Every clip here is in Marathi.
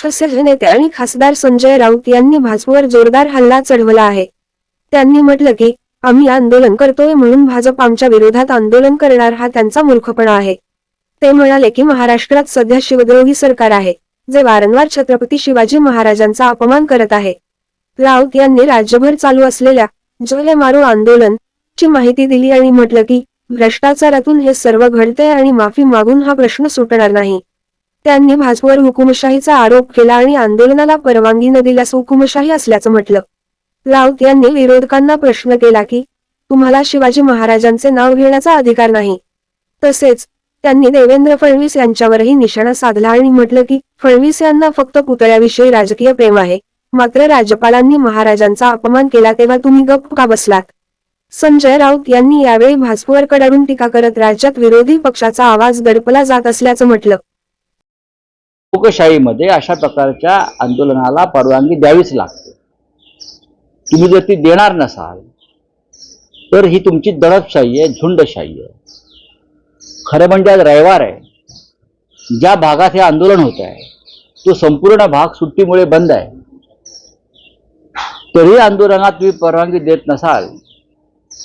पक्षाचे नेते आणि खासदार संजय राऊत यांनी भाजपवर जोरदार हल्ला चढवला आहे. त्यांनी म्हटलं की आम्ही आंदोलन करतोय म्हणून भाजप आमच्या विरोधात आंदोलन करणार हा त्यांचा मूर्खपणा आहे. ते म्हणाले की महाराष्ट्रात सध्या शिवद्रोही सरकार आहे जे वारंवार छत्रपती शिवाजी महाराजांचा अपमान करत आहे. राऊत यांनी राज्यभर चालू असलेल्या जोले मारो आंदोलन ची माहिती दिली आणि म्हटलं की भ्रष्टाचारातून हे सर्व घडते आणि माफी मागून हा प्रश्न सुटणार नाही. त्यांनी भाजपवर हुकुमशाहीचा आरोप केला आणि आंदोलनाला परवानगी न दिल्यास हुकुमशाही असल्याचं म्हटलं. राऊत यांनी विरोधकांना प्रश्न केला की तुम्हाला शिवाजी महाराजांचे नाव घेण्याचा अधिकार नाही. तसेच त्यांनी देवेंद्र फडणवीस यांच्यावरही निशाणा साधला आणि म्हटलं की फडणवीस यांना फक्त पुतळ्याविषयी राजकीय प्रेम आहे. मात्र राज्यपालांनी महाराजांचा अपमान केला तेव्हा तुम्ही गप्प का बसलात? संजय राऊत यांनी यावेळी भाजपवर कडाडून टीका करत राज्यात विरोधी पक्षाचा आवाज गडपला जात असल्याचं म्हटलं. लोकशाहीमध्ये अशा प्रकारच्या आंदोलनाला परवानगी द्यावीच लागते. तुम्ही जर ती देणार नसाल तर ही तुमची दडपशाही आहे झुंडशाही आहे. खरं म्हणजे आज रविवार आहे. ज्या भागात हे आंदोलन होत आहे तो संपूर्ण भाग सुट्टीमुळे बंद आहे. तरी आंदोलनात तुम्ही परवानगी देत नसाल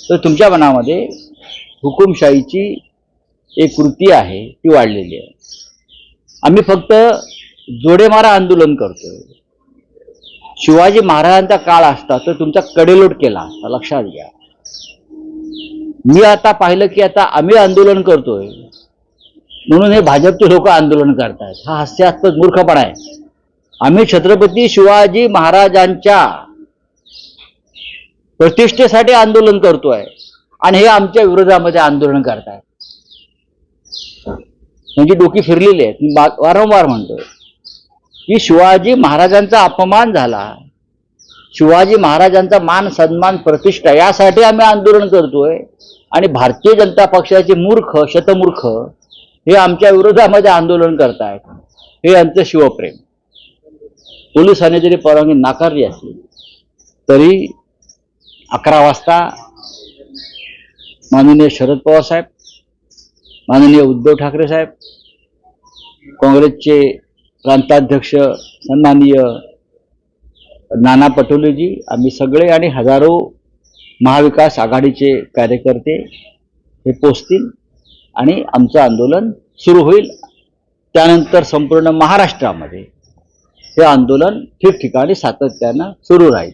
तर तुमच्या मनामध्ये हुकुमशाहीची एक कृती आहे ती वाढलेली आहे. आम्ही फक्त जोडेमारा आंदोलन करतोय. शिवाजी महाराजांचा काळ असता तर तुमचा कडेलोट केला असता लक्षात घ्या. मी आता पाहिलं की आता आम्ही आंदोलन करतोय. म्हणून हे भाजपचे लोक आंदोलन करतायत. हा हास्यास्पद मूर्खपणा आहे. आम्ही छत्रपती शिवाजी महाराजांच्या प्रतिष्ठेसाठी आंदोलन करतोय आणि हे आमच्या विरोधामध्ये आंदोलन करतायत. म्हणजे डोकी फिरलेली आहेत मी वारंवार म्हणतोय. की शिवाजी महाराजांचा अपमान झाला. शिवाजी महाराजांचा मान सन्मान प्रतिष्ठा यासाठी आम्ही आंदोलन करतोय. आणि भारतीय जनता पक्षाचे मूर्ख शतमूर्ख हे आमच्या विरोधामध्ये आंदोलन करतायत. हे यांचं शिवप्रेम. पोलिसांनी जरी परवानगी नाकारली असली तरी अकरा वाजता माननीय शरद पवार साहेब माननीय उद्धव ठाकरे साहेब काँग्रेसचे प्रांताध्यक्ष सन्माननीय नाना पटोलेजी आम्ही सगळे आणि हजारो महाविकास आघाडीचे कार्यकर्ते हे पोचतील आणि आमचं आंदोलन सुरू होईल. त्यानंतर संपूर्ण महाराष्ट्रामध्ये हे आंदोलन ठिकठिकाणी सातत्यानं सुरू राहील.